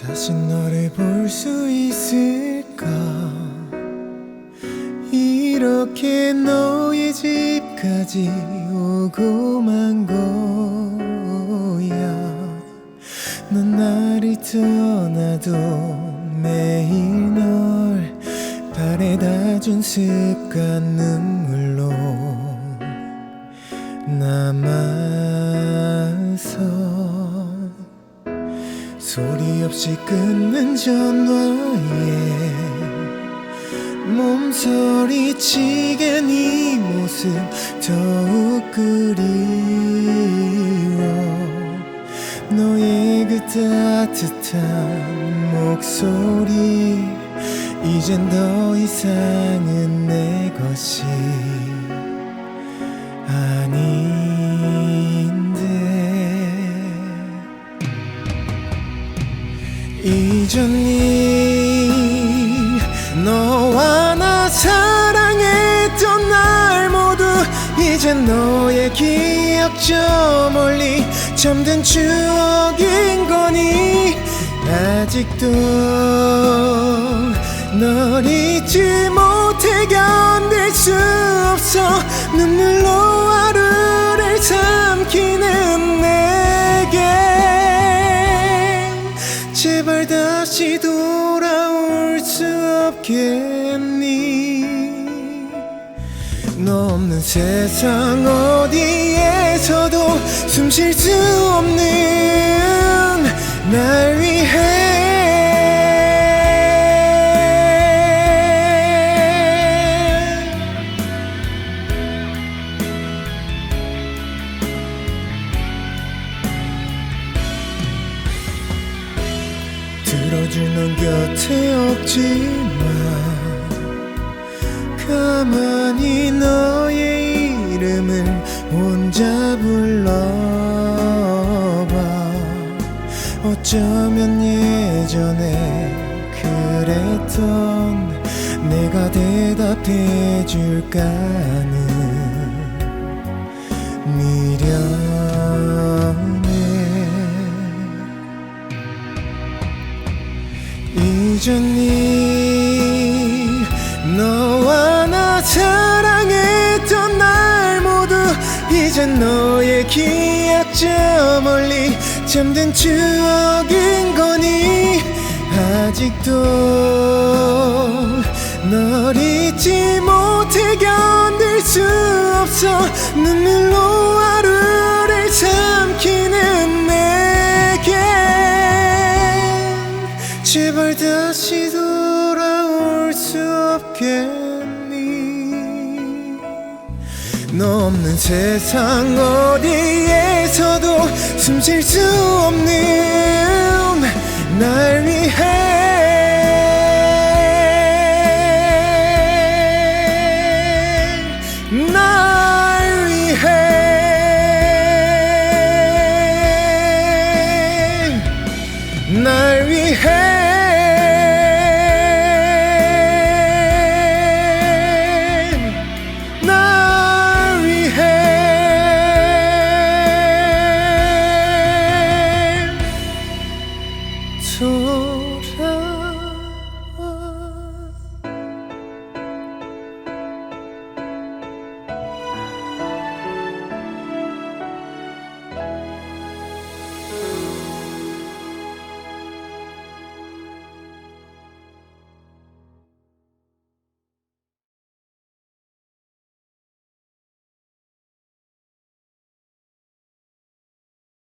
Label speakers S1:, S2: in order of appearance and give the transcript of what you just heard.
S1: 다시 너를 볼 수 있을까? 이렇게 너의 집까지 오고 만 거야. 넌 나를 떠나도 매일 널 바래다 준 습관 눈물로 남아서 소리 없이 끊는 전화에 몸소리치게 네 모습 더욱 그리워. 너의 그 따뜻한 목소리 이젠 더 이상은 내 것이 아닌 이전이 너와 나 사랑했던 날 모두 이제 너의 기억 저 멀리 잠든 추억인 거니? 아직도 널 잊지 못해 견딜 수 없어. 눈물로 하루를 삼키는 제발 다시 돌아올 수 없겠니? 너 없는 세상 어디에서도 숨 쉴 수 없는 날 위해 들어줄 넌 곁에 없지만 가만히 너의 이름을 혼자 불러봐. 어쩌면 예전에 그랬던 내가 대답해 줄까는 미련 해 이전이 너와 나 사랑했던 날 모두 이젠 너의 기억 저 멀리 잠든 추억인 거니? 아직도 널 잊지 못해 견딜 수 없어 눈물로 하루 없겠니? 너 없는 세상 어디에서도 숨 쉴 수 없는 날 위해. 날 위해. 날 위해